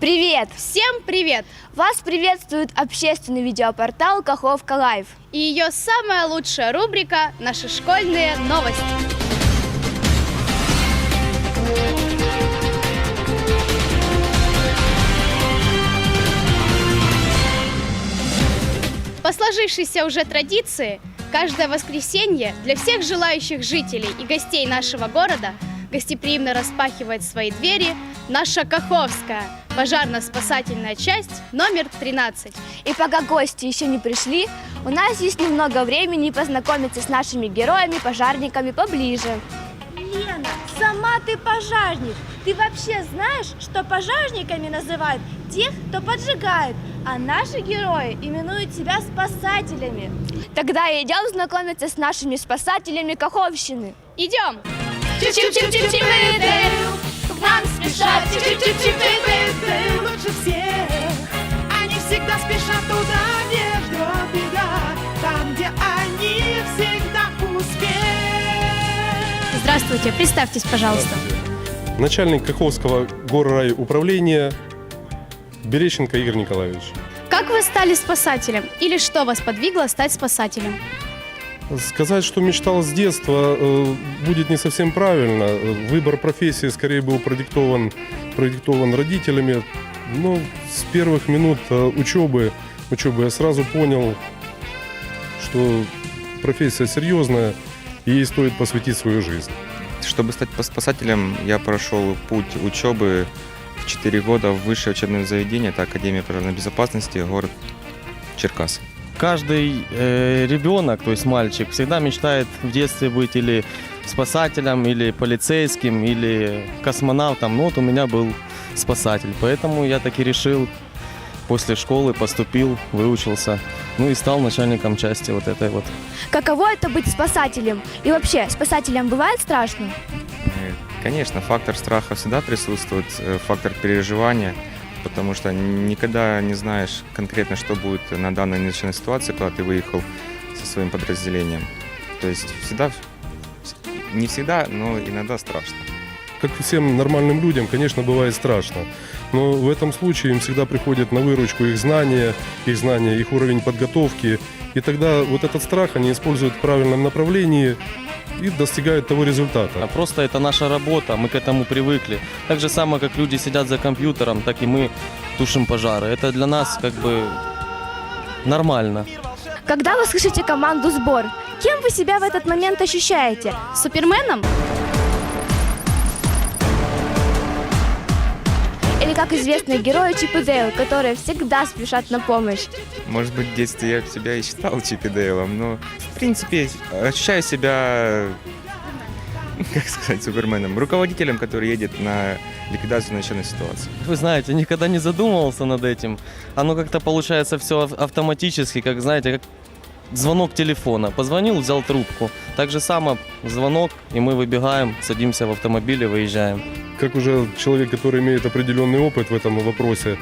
Привет! Всем привет! Вас приветствует общественный видеопортал Каховка Лайв. И ее самая лучшая рубрика «Наши школьные новости». По сложившейся уже традиции, каждое воскресенье для всех желающих жителей и гостей нашего города гостеприимно распахивает свои двери наша Каховская пожарно-спасательная часть номер 13. И пока гости еще не пришли, у нас есть немного времени познакомиться с нашими героями-пожарниками поближе. Лена, сама ты пожарник. Ты вообще знаешь, что пожарниками называют тех, кто поджигает, а наши герои именуют себя спасателями. Тогда идем знакомиться с нашими спасателями Каховщины. Идем! К нам спешат лучше всех. Они всегда спешат туда, где ждет беда, там, где они всегда успех. Здравствуйте, представьтесь, пожалуйста. Начальник Каховского горрайуправления Берещенко Игорь Николаевич. Как вы стали спасателем? Или что вас подвигло стать спасателем? Сказать, что мечтал с детства, э, будет не совсем правильно. Выбор профессии скорее был продиктован, продиктован родителями. Но с первых минут э, учебы, учебы я сразу понял, что профессия серьезная, и ей стоит посвятить свою жизнь. Чтобы стать спасателем, я прошел путь учебы в 4 года в высшее учебное заведение, это Академия пожарной безопасности, город Черкас. Каждый э, ребенок, то есть мальчик, всегда мечтает в детстве быть или спасателем, или полицейским, или космонавтом. Ну вот у меня был спасатель, поэтому я так и решил. После школы поступил, выучился, ну и стал начальником части вот этой вот. Каково это быть спасателем? И вообще, спасателям бывает страшно? Э, Конечно, фактор страха всегда присутствует, э, фактор переживания, потому что никогда не знаешь конкретно, что будет на данной начальной ситуации, когда ты выехал со своим подразделением. То есть всегда, не всегда, но иногда страшно. Как и всем нормальным людям, конечно, бывает страшно. Но в этом случае им всегда приходит на выручку их знания, их знания, их уровень подготовки. И тогда вот этот страх они используют в правильном направлении и достигают того А результата. просто это наша работа, мы к этому привыкли. Так же самое, как люди сидят за компьютером, так и мы тушим пожары. Это для нас как бы нормально. Когда вы слышите команду «Сбор», кем вы себя в этот момент ощущаете? Суперменом? Как известные герои Чип и Дейл, которые всегда спешат на помощь? Может быть, в детстве я себя и считал Чипи Дейлом, но, в принципе, ощущаю себя, как сказать, суперменом, руководителем, который едет на ликвидацию начальной ситуации. Вы знаете, никогда не задумывался над этим. Оно как-то получается все автоматически, как, знаете, как звонок телефона. Позвонил, взял трубку. Так же само звонок, и мы выбегаем, садимся в автомобиль и выезжаем. Как уже человек, который имеет определенный опыт в этом вопросе,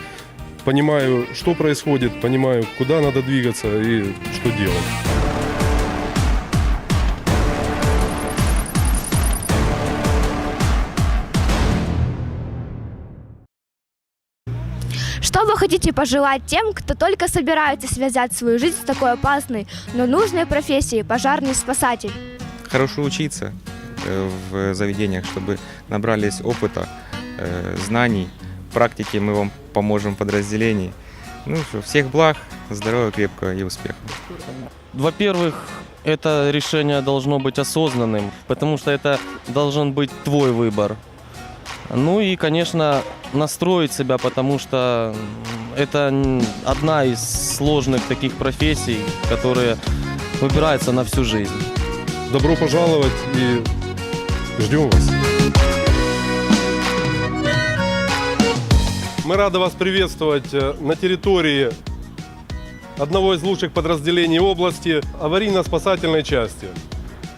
понимаю, что происходит, понимаю, куда надо двигаться и что делать. Что вы хотите пожелать тем, кто только собирается связать свою жизнь с такой опасной, но нужной профессией пожарный спасатель? Хорошо учиться э, в заведениях, чтобы набрались опыта, э, знаний, практики мы вам поможем в подразделении. Ну что, всех благ, здоровья крепкого и успехов. Во-первых, это решение должно быть осознанным, потому что это должен быть твой выбор. Ну и, конечно, настроить себя, потому что это одна из сложных таких профессий, которые выбираются на всю жизнь. Добро пожаловать и ждем вас. Мы рады вас приветствовать э, на территории одного из лучших подразделений области аварийно-спасательной части.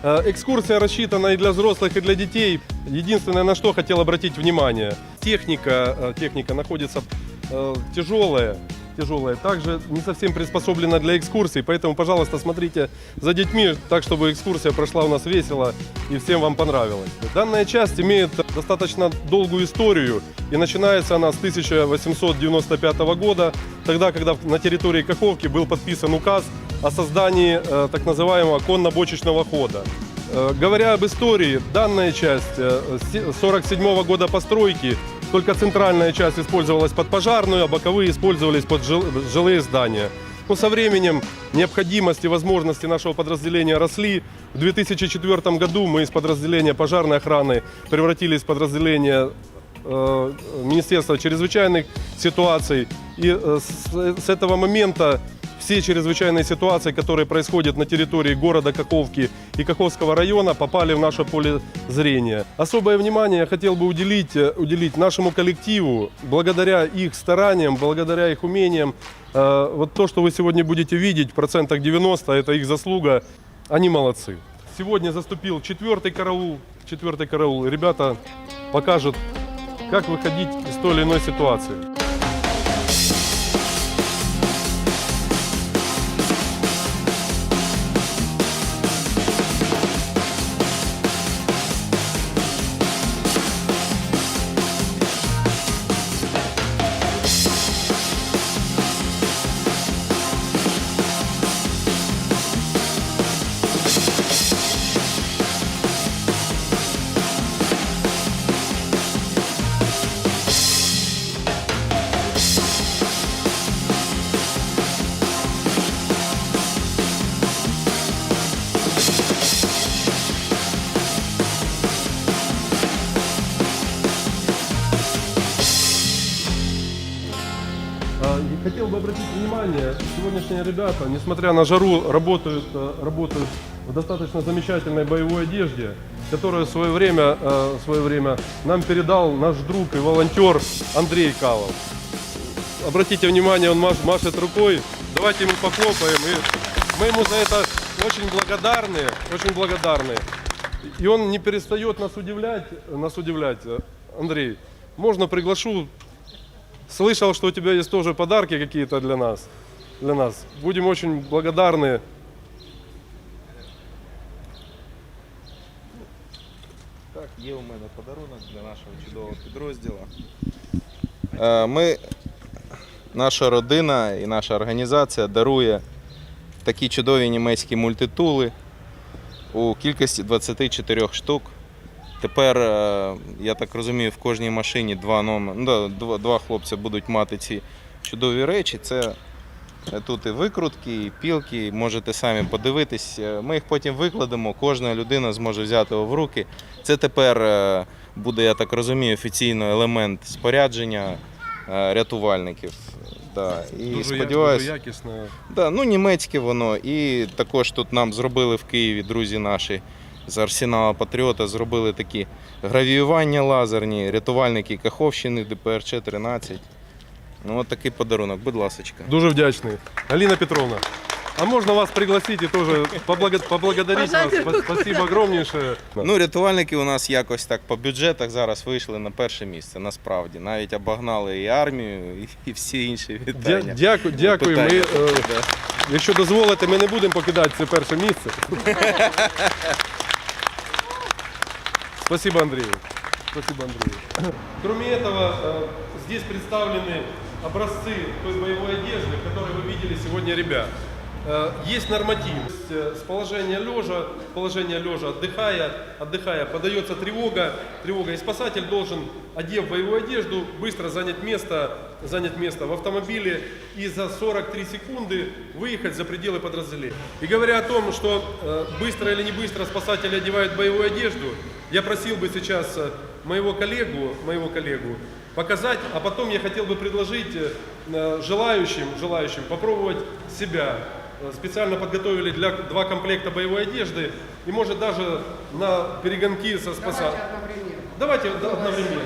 Э, Экскурсия рассчитана и для взрослых, и для детей. Единственное, на что хотел обратить внимание, техника, э, техника находится э, тяжелая, тяжелая, также не совсем приспособлена для экскурсий, поэтому, пожалуйста, смотрите за детьми, так, чтобы экскурсия прошла у нас весело и всем вам понравилось. Данная часть имеет достаточно долгую историю, и начинается она с 1895 года, тогда, когда на территории Каховки был подписан указ о создании э, так называемого конно-бочечного хода. Э, Говоря об истории, данная часть 1947 года постройки, только центральная часть использовалась под пожарную, а боковые использовались под жил- жилые здания. Но со временем необходимость и возможности нашего подразделения росли. В 2004 году мы из подразделения пожарной охраны превратились в подразделение э, Министерства чрезвычайных ситуаций. И э, с этого момента все чрезвычайные ситуации, которые происходят на территории города Каховки и Каховского района, попали в наше поле зрения. Особое внимание я хотел бы уделить, э, уделить нашему коллективу. Благодаря их стараниям, благодаря их умениям, э, вот то, что вы сегодня будете видеть, в процентах 90, это их заслуга. Они молодцы. Сегодня заступил четвертый караул. Четвертый караул. Ребята покажут, как выходить из той или иной ситуации. И Хотел бы обратить внимание, сегодняшние ребята, несмотря на жару, работают, э, работают в достаточно замечательной боевой одежде, которую в свое время, э, в свое время нам передал наш друг и волонтер Андрей Калов. Обратите внимание, он маш- машет рукой. Давайте ему похлопаем. И мы ему за это очень благодарны, очень благодарны. И он не перестает нас удивлять, нас удивлять. Андрей, можно приглашу Слышал, что у тебя есть тоже подарки какие-то для нас. Для нас. Будем очень благодарны. Так, є у мене подарунок для нашого чудового підрозділу. Е, Ми, наша родина і наша організація дарує такі чудові німецькі мультитули у кількості 24 штук. Тепер, е, я так розумію, в кожній машині два, номер, ну, да, два, два хлопці будуть мати ці чудові речі. Це тут і викрутки, і пілки, можете самі подивитись. Е, Ми їх потім викладемо, кожна людина зможе взяти його в руки. Це тепер е, буде, я так розумію, офіційно елемент спорядження рятувальників. Да. І Дуже, сподіваюсь, дуже якісно. Да, ну німецьке воно. І також тут нам зробили в Києві друзі наші з арсенала Патріота, зробили такі гравіювання лазерні, рятувальники Каховщини, ДПРЧ 13. Ну, от такий подарунок, будь ласочка. Дуже вдячний. Алина Петровна, а можно вас пригласить и тоже поблага- поблагодарить вас? Спа- Спасибо огромнейшее. Ну, рятувальники у нас якось так по бюджетах зараз вийшли на перше місце, насправді. Навіть обогнали і армію, і, і всі інші Дя- вітання. Дякую, дякую. Ми, Питання. е, якщо дозволите, ми не будемо покидати це перше місце. Спасибо, Андрею. Спасибо, Андрею. Кроме этого, э, здесь представлены образцы той боевой одежды, которые вы видели сегодня ребят. Э, Есть норматив. Э, С положения лежа, положение лежа отдыхая, отдыхая, подается тревога, тревога, и спасатель должен, одев боевую одежду, быстро занять место, занять место в автомобиле и за 43 секунды выехать за пределы подразделения. И говоря о том, что э, быстро или не быстро спасатели одевают боевую одежду, я просил бы сейчас моего коллегу, моего коллегу показать, а потом я хотел бы предложить желающим, желающим попробовать себя. Э, Специально подготовили для два комплекта боевой одежды и может даже на перегонки со спасателем. Давайте одновременно. Давайте одновременно.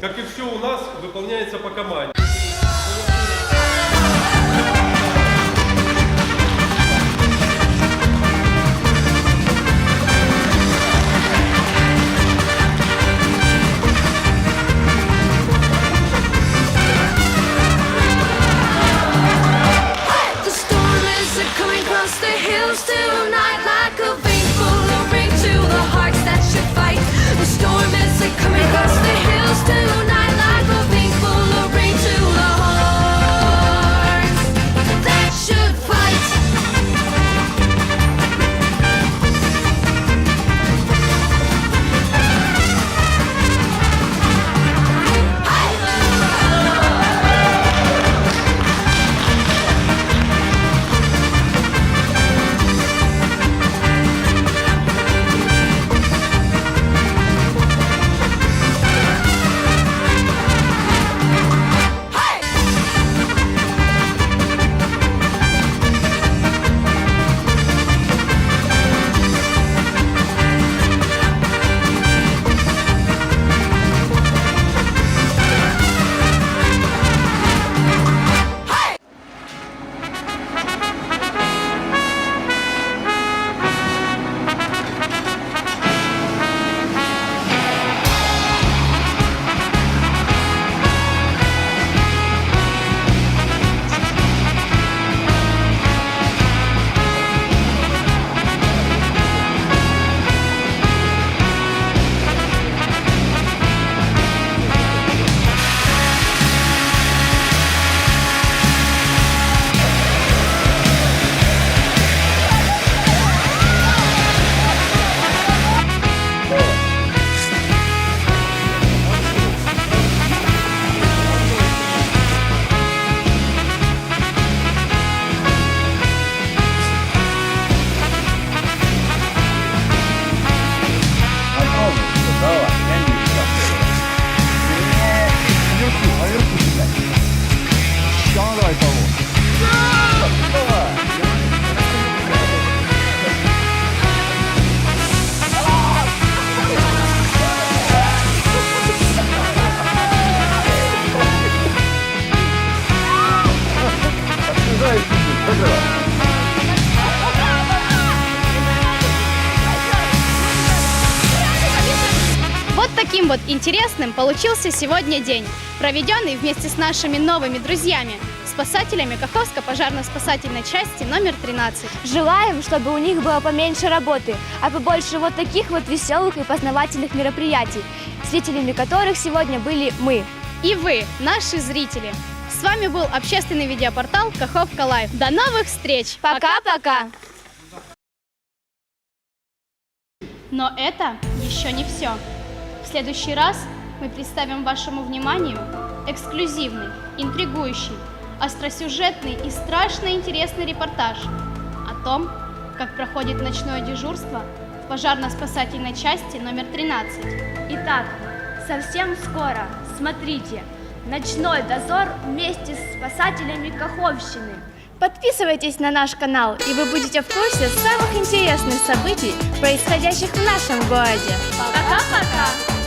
Как и все у нас, выполняется по команде. still not. Таким вот интересным получился сегодня день, проведенный вместе с нашими новыми друзьями, спасателями Каховской пожарно-спасательной части номер 13. Желаем, чтобы у них было поменьше работы, а побольше вот таких вот веселых и познавательных мероприятий, свидетелями которых сегодня были мы. И вы, наши зрители. С вами был общественный видеопортал Каховка Лайв. До новых встреч! Пока-пока! Но это еще не все. В следующий раз мы представим вашему вниманию эксклюзивный, интригующий, остросюжетный и страшно интересный репортаж о том, как проходит ночное дежурство в пожарно-спасательной части номер 13. Итак, совсем скоро, смотрите, ночной дозор вместе с спасателями Каховщины. Подписывайтесь на наш канал, и вы будете в курсе самых интересных событий, происходящих в нашем городе. Пока-пока!